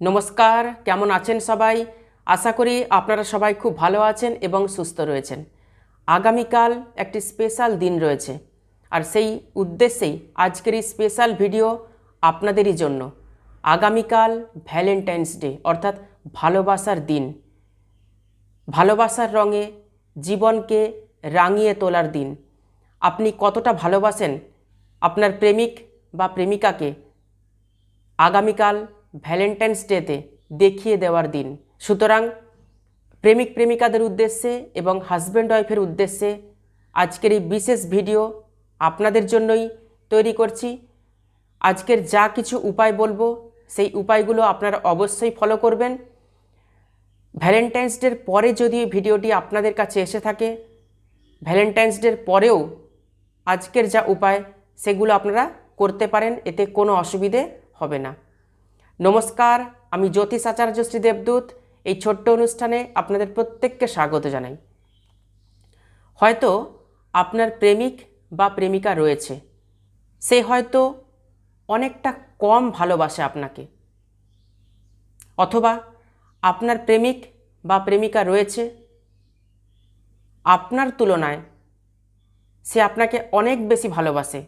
নমস্কার, কেমন আছেন সবাই? আশা করি আপনারা সবাই খুব ভালো আছেন এবং সুস্থ রয়েছেন। আগামীকাল একটি স্পেশাল দিন রয়েছে আর সেই উদ্দেশ্যেই আজকের এই স্পেশাল ভিডিও আপনাদেরই জন্য। আগামীকাল ভ্যালেন্টাইন্স ডে, অর্থাৎ ভালোবাসার দিন। ভালোবাসার রঙে জীবনকে রাঙিয়ে তোলার দিন। আপনি কতটা ভালোবাসেন আপনার প্রেমিক বা প্রেমিকাকে? আগামীকাল ভ্যালেন্টাইন্স ডেতে দেখিয়ে দেওয়ার দিন। সুতরাং প্রেমিক প্রেমিকাদের উদ্দেশ্যে এবং হাজব্যান্ড ওয়াইফের উদ্দেশ্যে আজকের এই বিশেষ ভিডিও আপনাদের জন্যই তৈরি করছি। আজকের যা কিছু উপায় বলব, সেই উপায়গুলো আপনারা অবশ্যই ফলো করবেন। ভ্যালেন্টাইন্স ডের পরে যদি ভিডিওটি আপনাদের কাছে এসে থাকে, ভ্যালেন্টাইন্স ডের পরেও আজকের যা উপায়, সেগুলো আপনারা করতে পারেন, এতে কোনো অসুবিধে হবে না। নমস্কার, আমি জ্যোতিষ আচার্য শ্রী দেবদূত। এই ছোট্ট অনুষ্ঠানে আপনাদের প্রত্যেককে স্বাগত জানাই। হয়তো আপনার প্রেমিক বা প্রেমিকা রয়েছে। সে হয়তো অনেকটা কম ভালোবাসে আপনাকে। অথবা আপনার প্রেমিক বা প্রেমিকা রয়েছে। আপনার তুলনায় সে আপনাকে অনেক বেশি ভালোবাসে।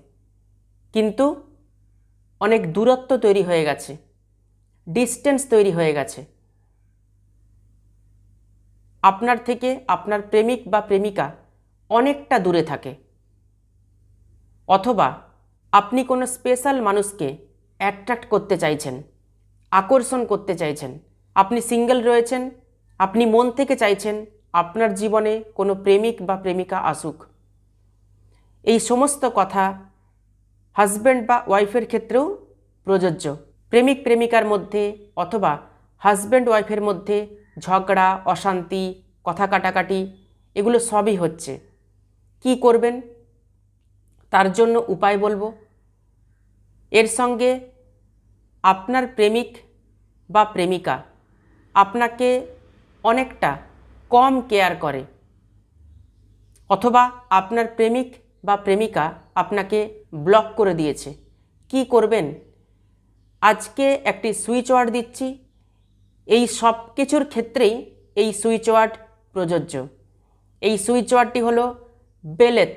কিন্তু অনেক দূরত্ব তৈরি হয়ে গেছে। ডিস্টেন্স তৈরি হয়ে গেছে। আপনার থেকে আপনার প্রেমিক বা প্রেমিকা অনেকটা দূরে থাকে। অথবা আপনি কোনো স্পেশাল মানুষকে অ্যাট্রাক্ট করতে চাইছেন, আকর্ষণ করতে চাইছেন, আপনি সিঙ্গেল রয়েছেন, আপনি মন থেকে চাইছেন আপনার জীবনে কোনো প্রেমিক বা প্রেমিকা আসুক। এই সমস্ত কথা হাজব্যান্ড বা ওয়াইফের ক্ষেত্রেও প্রযোজ্য। প্রেমিক প্রেমিকার মধ্যে অথবা হাজব্যান্ড ওয়াইফের মধ্যে ঝগড়া, অশান্তি, কথা কাটাকাটি, এগুলো সবই হচ্ছে। কি করবেন? তার জন্য উপায় বলব। এর সঙ্গে আপনার প্রেমিক বা প্রেমিকা আপনাকে অনেকটা কম কেয়ার করে। অথবা আপনার প্রেমিক বা প্রেমিকা আপনাকে ব্লক করে দিয়েছে। কি করবেন? আজকে একটি সুইচ ওয়ার্ড দিচ্ছি। এই সব কিছুর ক্ষেত্রেই এই সুইচ ওয়ার্ড প্রযোজ্য। এই সুইচ ওয়ার্ডটি হলো বেলেথ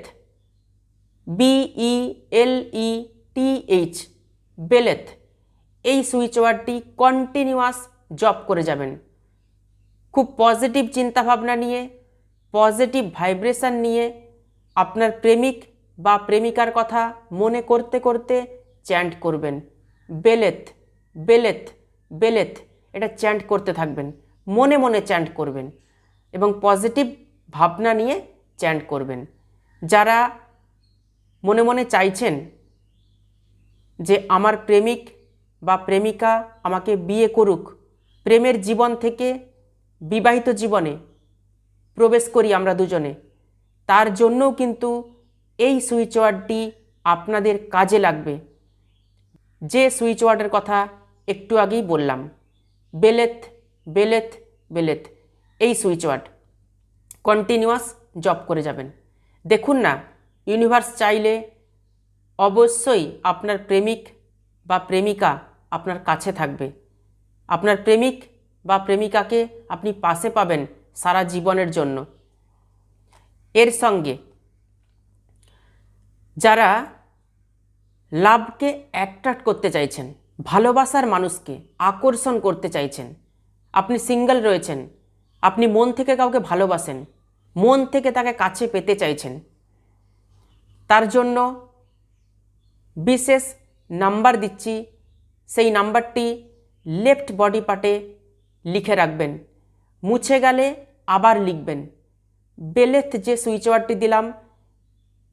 BE L E T H বেলেথ। এই সুইচ ওয়ার্ডটি কন্টিনিউয়াস জব করে যাবেন। খুব পজিটিভ চিন্তাভাবনা নিয়ে, পজিটিভ ভাইব্রেশন নিয়ে আপনার প্রেমিক বা প্রেমিকার কথা মনে করতে করতে চ্যান্ট করবেন। বেলেথ বেলেত বেলেত। এটা চ্যান্ট করতে থাকবেন, মনে মনে চ্যান্ট করবেন এবং পজিটিভ ভাবনা নিয়ে চ্যান্ট করবেন। যারা মনে মনে চাইছেন যে আমার প্রেমিক বা প্রেমিকা আমাকে বিয়ে করুক, প্রেমের জীবন থেকে বিবাহিত জীবনে প্রবেশ করি আমরা দুজনে, তার জন্যও কিন্তু এই সুইচ ওয়ার্ডটি আপনাদের কাজে লাগবে। যে সুইচ ওয়ার্ডের কথা একটু আগেই বললাম। বেলেথ বেলেথ বেলেথ, এই সুইচ ওয়ার্ড। কন্টিনিউয়াস জব করে যাবেন। দেখুন না, ইউনিভার্স চাইলে অবশ্যই আপনার প্রেমিক বা প্রেমিকা আপনার কাছে থাকবে। আপনার প্রেমিক বা প্রেমিকাকে আপনি পাশে পাবেন সারা জীবনের জন্য। এর সঙ্গে যারা লাভকে অ্যাট্রাক্ট করতে চাইছেন, ভালোবাসার মানুষকে আকর্ষণ করতে চাইছেন। আপনি সিঙ্গেল রয়েছেন, আপনি মন থেকে কাউকে ভালোবাসেন, মন থেকে তাকে কাছে পেতে চাইছেন। তার জন্য বিশেষ নাম্বার দিচ্ছি, সেই নাম্বারটি লেফট বডি পার্টে লিখে রাখবেন। মুছে গেলে আবার লিখবেন বেলেথ যে সুইচ ওয়ার্ডটি দিলাম,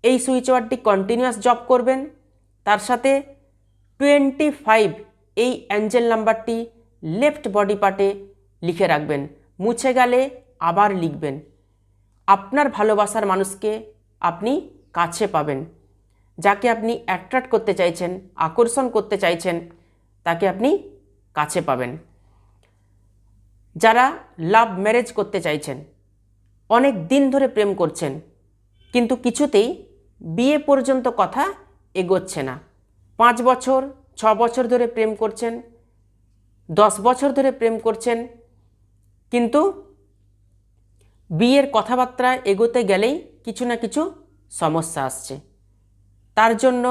এই সুইচ ওয়ার্ডটি কন্টিনিউয়াস জব করবেন তার সাথে টোয়েন্টি ফাইভ এই অ্যাঞ্জেল নাম্বারটি লেফট বডি পার্টে লিখে রাখবেন। মুছে গেলে আবার লিখবেন। আপনার ভালোবাসার মানুষকে আপনি কাছে পাবেন। যাকে আপনি অ্যাট্রাক্ট করতে চাইছেন, আকর্ষণ করতে চাইছেন, তাকে আপনি কাছে পাবেন। যারা লাভ ম্যারেজ করতে চাইছেন, অনেক দিন ধরে প্রেম করছেন, কিন্তু কিছুতেই বিয়ে পর্যন্ত কথা এগোচ্ছে না। পাঁচ বছর, ছ বছর ধরে প্রেম করছেন, দশ বছর ধরে প্রেম করছেন, কিন্তু বিয়ের কথাবার্তা এগোতে গেলেই কিছু না কিছু সমস্যা আসছে। তার জন্য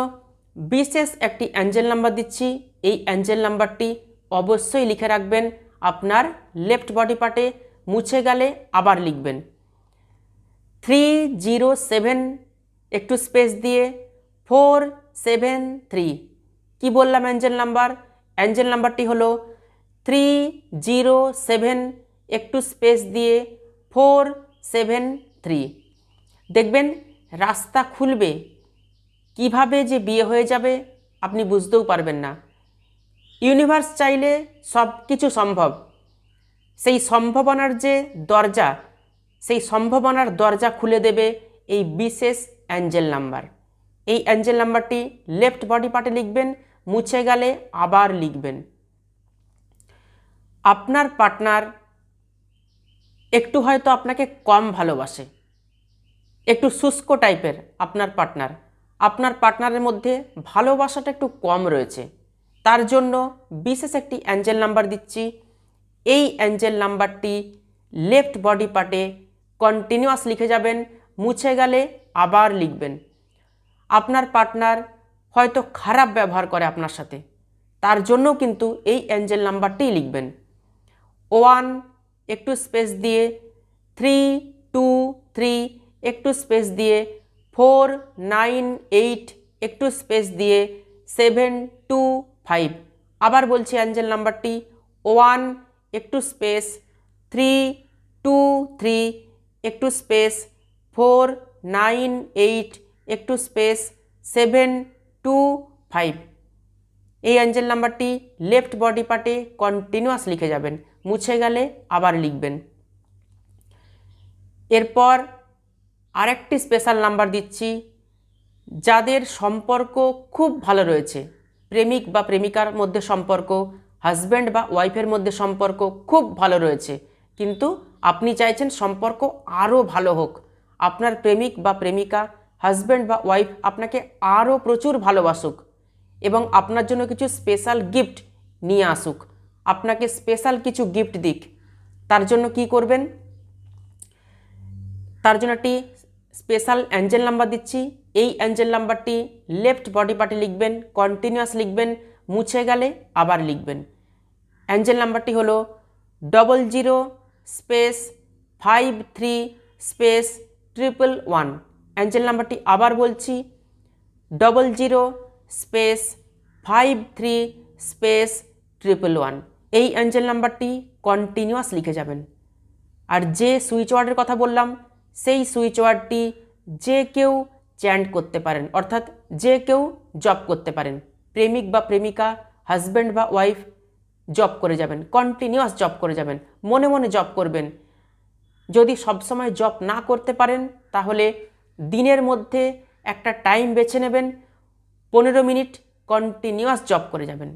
বিশেষ একটি অ্যাঞ্জেল নাম্বার দিচ্ছি। এই অ্যাঞ্জেল নাম্বারটি অবশ্যই লিখে রাখবেন। আপনার লেফট বডি পার্টে মুছে গেলে আবার লিখবেন। থ্রি জিরো সেভেন, একটু স্পেস দিয়ে ফোর সেভেন থ্রি কী বললাম অ্যাঞ্জেল নাম্বার অ্যাঞ্জেল নাম্বারটি হলো থ্রি জিরো সেভেন একটু স্পেস দিয়ে ফোর সেভেন থ্রি দেখবেন, রাস্তা খুলবে। কীভাবে যে বিয়ে হয়ে যাবে, আপনি বুঝতেও পারবেন না। ইউনিভার্স চাইলে সব কিছু সম্ভব। সেই সম্ভাবনার যে দরজা, সেই সম্ভাবনার দরজা খুলে দেবে এই বিশেষ অ্যাঞ্জেল নাম্বার এই অ্যাঞ্জেল নাম্বারটি লেফট বডি পার্টে লিখবেন, মুছে গেলে আবার লিখবেন। আপনার পার্টনার একটু হয়তো আপনাকে কম ভালোবাসে, একটু শুষ্ক টাইপের আপনার পার্টনার। আপনার পার্টনারের মধ্যে ভালোবাসাটা একটু কম রয়েছে। তার জন্য বিশেষ একটি অ্যাঞ্জেল নাম্বার দিচ্ছি। এই অ্যাঞ্জেল নাম্বারটি লেফট বডি পার্টে কন্টিনিউয়াস লিখে যাবেন, মুছে গেলে আবার লিখবেন। আপনার পার্টনার হয়তো খারাপ ব্যবহার করে আপনার সাথে। তার জন্যও কিন্তু এই অ্যাঞ্জেল নাম্বারটিই লিখবেন। ওয়ান একটু স্পেস দিয়ে থ্রি টু থ্রি একটু স্পেস দিয়ে ফোর নাইন এইট একটু স্পেস দিয়ে সেভেন টু ফাইভ আবার বলছি অ্যাঞ্জেল নাম্বারটি ওয়ান একটু স্পেস থ্রি টু থ্রি একটু স্পেস ফোর নাইন এইট একটু স্পেস সেভেন টু ফাইভ। এই অ্যাঞ্জেল নাম্বারটি লেফট বডি পার্টে কন্টিনিউয়াস লিখে যাবেন, মুছে গেলে আবার লিখবেন। এরপর আরেকটি স্পেশাল নাম্বার দিচ্ছি, যাদের সম্পর্ক খুব ভালো রয়েছে। প্রেমিক বা প্রেমিকার মধ্যে সম্পর্ক হাজব্যান্ড বা ওয়াইফের মধ্যে সম্পর্ক খুব ভালো রয়েছে। কিন্তু আপনি চাইছেন সম্পর্ক আরও ভালো হোক। আপনার প্রেমিক বা প্রেমিকা হাজব্যান্ড বা ওয়াইফ আপনাকে আরও প্রচুর ভালোবাসুক এবং আপনার জন্য কিছু স্পেশাল গিফট নিয়ে আসুক। আপনাকে স্পেশাল কিছু গিফট দিক। তার জন্য কি করবেন? তার জন্য একটি স্পেশাল অ্যাঞ্জেল নাম্বার দিচ্ছি। এই অ্যাঞ্জেল নাম্বারটি লেফট বডি পার্টে লিখবেন, কন্টিনিউয়াস লিখবেন, মুছে গেলে আবার লিখবেন। অ্যাঞ্জেল নাম্বারটি হলো double zero space five three space triple one angel নাম্বারটি আবার বলছি double zero space five three space triple one এই অ্যাঞ্জেল নাম্বারটি কন্টিনিউয়াস লিখে যাবেন। আর যে সুইচ ওয়ার্ডের কথা বললাম, সেই সুইচ ওয়ার্ডটি যে কেউ চ্যান্ট করতে পারেন, অর্থাৎ যে কেউ জব করতে পারেন। প্রেমিক বা প্রেমিকা হাজব্যান্ড বা ওয়াইফ জব করে যাবেন কন্টিনিউয়াস জব করে যাবেন, মনে মনে জব করবেন। যদি সবসময় জব না করতে পারেন, তাহলে দিনের মধ্যে একটা টাইম বেছে নেবেন, পনেরো মিনিট কন্টিনিউয়াস জব করে যাবেন।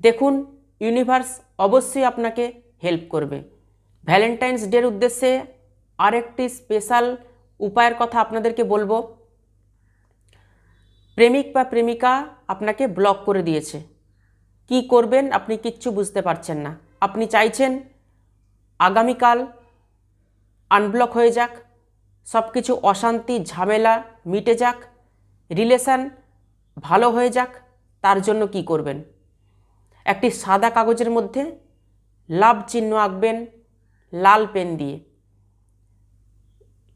দেখুন ইউনিভার্স অবশ্যই আপনাকে হেল্প করবে। ভ্যালেন্টাইন্স ডের উদ্দেশ্যে আরেকটি স্পেশাল উপায়ের কথা আপনাদেরকে বলব। প্রেমিক বা প্রেমিকা আপনাকে ব্লক করে দিয়েছে। কি করবেন আপনি কিচ্ছু বুঝতে পারছেন না। আপনি চাইছেন আগামীকাল আনব্লক হয়ে যাক সব কিছু অশান্তি, ঝামেলা, মিটে যাক, রিলেশান ভালো হয়ে যাক, তার জন্য কি করবেন? একটি সাদা কাগজের মধ্যে লাভ চিহ্ন আঁকবেন, লাল পেন দিয়ে।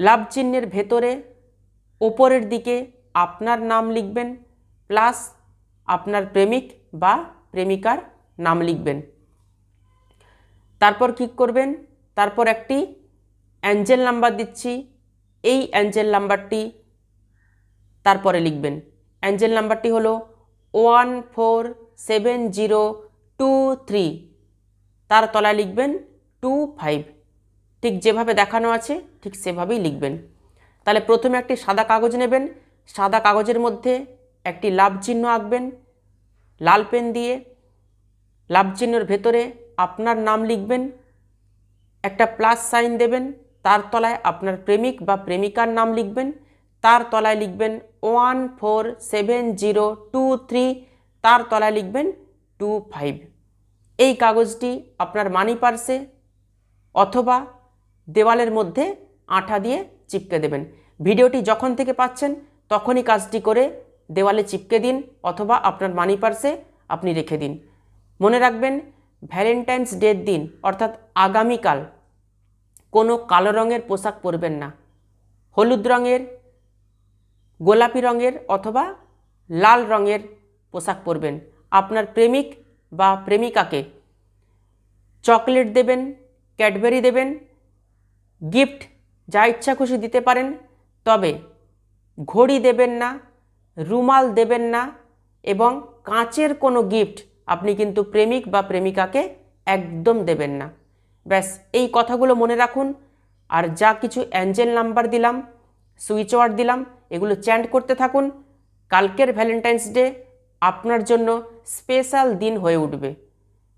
লাভ চিহ্নের ভেতরে ওপরের দিকে আপনার নাম লিখবেন, প্লাস আপনার প্রেমিক বা প্রেমিকার নাম লিখবেন। তারপর কি করবেন? তারপর একটি অ্যাঞ্জেল নাম্বার দিচ্ছি এই অ্যাঞ্জেল নাম্বারটি, তারপরে লিখবেন। অ্যাঞ্জেল নাম্বারটি হলো one four seven zero two three. তার তলায় লিখবেন টু ফাইভ। ঠিক যেভাবে দেখানো আছে, ঠিক সেভাবেই লিখবেন। তাহলে প্রথমে একটি সাদা কাগজ নেবেন। সাদা কাগজের মধ্যে একটি লাভ চিহ্ন আঁকবেন, লাল পেন দিয়ে। লাভ চিহ্নের ভেতরে আপনার নাম লিখবেন, একটা প্লাস সাইন দেবেন তার তলায় আপনার প্রেমিক বা প্রেমিকার নাম লিখবেন। তার তলায় লিখবেন one four seven zero two three. তার তলায় লিখবেন টু ফাইভ। এই কাগজটি আপনার মানি পার্সে অথবা দেওয়ালের মধ্যে আঠা দিয়ে চিপকে দেবেন। ভিডিওটি যখন থেকে পাচ্ছেন, তখনই কাজটি করে দেওয়ালে চিপকে দিন অথবা আপনার মানি পার্সে আপনি রেখে দিন। মনে রাখবেন, ভ্যালেন্টাইন্স ডের দিন, অর্থাৎ আগামীকাল কোনো কালো রঙের পোশাক পরবেন না। হলুদ রঙের, গোলাপি রঙের অথবা লাল রঙের পোশাক পরবেন। আপনার প্রেমিক বা প্রেমিকাকে চকলেট দেবেন, ক্যাডবেরি দেবেন, গিফট যা ইচ্ছা খুশি দিতে পারেন, তবে ঘড়ি দেবেন না, রুমাল দেবেন না এবং কাঁচের কোনো গিফট আপনি কিন্তু প্রেমিক বা প্রেমিকাকে একদম দেবেন না। ব্যাস, এই কথাগুলো মনে রাখুন। আর যা কিছু অ্যাঞ্জেল নাম্বার দিলাম, সুইচ ওয়ার্ড দিলাম, এগুলো চ্যান্ট করতে থাকুন। কালকের ভ্যালেন্টাইন্স ডে আপনার জন্য স্পেশাল দিন হয়ে উঠবে।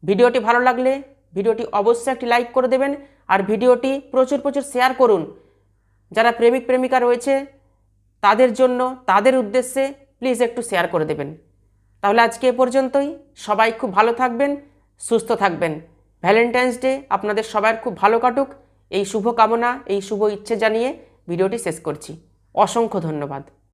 ভিডিওটি ভালো লাগলে ভিডিওটি অবশ্যই একটি লাইক করে দেবেন আর ভিডিওটি প্রচুর প্রচুর শেয়ার করুন। যারা প্রেমিক, প্রেমিকা রয়েছে, তাদের জন্য, তাদের উদ্দেশ্যে প্লিজ একটু শেয়ার করে দেবেন। তাহলে আজকে এ পর্যন্তই। সবাই খুব ভালো থাকবেন, সুস্থ থাকবেন। ভ্যালেন্টাইন্স ডে আপনাদের সবার খুব ভালো কাটুক। এই শুভ কামনা এই শুভ ইচ্ছে জানিয়ে ভিডিওটি শেষ করছি। অসংখ্য ধন্যবাদ।